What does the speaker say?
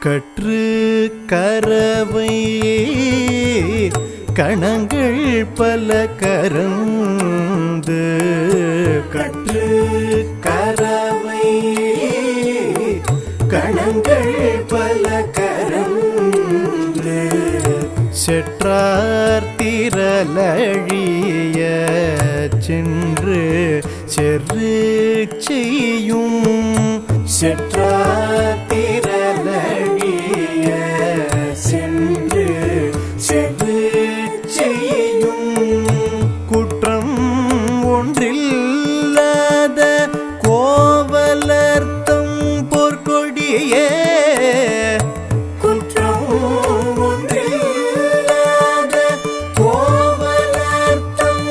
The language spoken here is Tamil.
கற்று கரவை கணங்கள் பல கரந்து கற்று கரவை கணங்கள் பல கரந்து செற்றார் திரளழிய சென்று செரு செய்யும் செற்றார் ஒன்றில்லாத கோவலர்த்தம் பொற்கொடியே குற்றம் ஒன்றில்லாத கோவலர்த்தம்